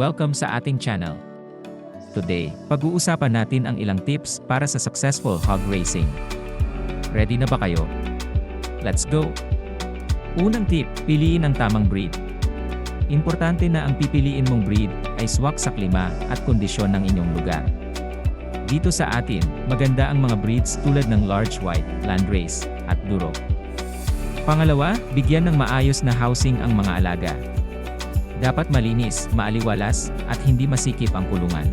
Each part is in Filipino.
welcome sa ating channel. Today, pag-uusapan natin ang ilang tips para sa successful hog racing. Ready na ba kayo? Let's go! Unang tip, piliin ang tamang breed. Importante na ang pipiliin mong breed ay swak sa klima at kondisyon ng inyong lugar. Dito sa atin, maganda ang mga breeds tulad ng large white, landrace, at duro. Pangalawa, bigyan ng maayos na housing ang mga alaga. Dapat malinis, maaliwalas, at hindi masikip ang kulungan.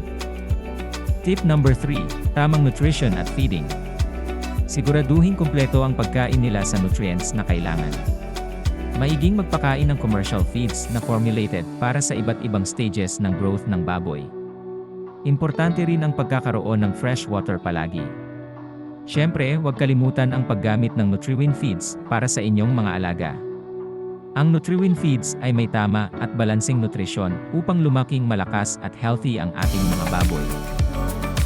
Tip number 3, tamang nutrition at feeding. Siguraduhin kumpleto ang pagkain nila sa nutrients na kailangan. Maiging magpakain ng commercial feeds na formulated para sa iba't ibang stages ng growth ng baboy. Importante rin ang pagkakaroon ng fresh water palagi. Siyempre, huwag kalimutan ang paggamit ng Nutriwin feeds para sa inyong mga alaga. Ang Nutriwin feeds ay may tama at balansing nutrisyon upang lumaking malakas at healthy ang ating mga baboy.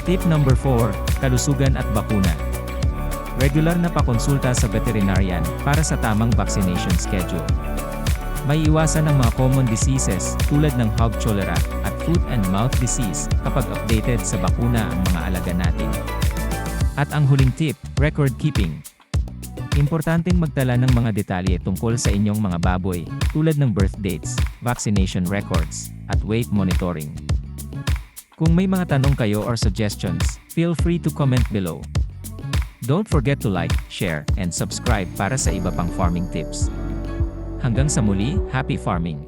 Tip number 4, kalusugan at bakuna. Regular na pakonsulta sa veterinarian para sa tamang vaccination schedule. May iwasan ang mga common diseases tulad ng hog cholera at foot and mouth disease kapag updated sa bakuna ang mga alaga natin. At ang huling tip, record keeping. Importanteng magtala ng mga detalye tungkol sa inyong mga baboy, tulad ng birth dates, vaccination records, at weight monitoring. Kung may mga tanong kayo or suggestions, feel free to comment below. Don't forget to like, share, and subscribe para sa iba pang farming tips. Hanggang sa muli, happy farming!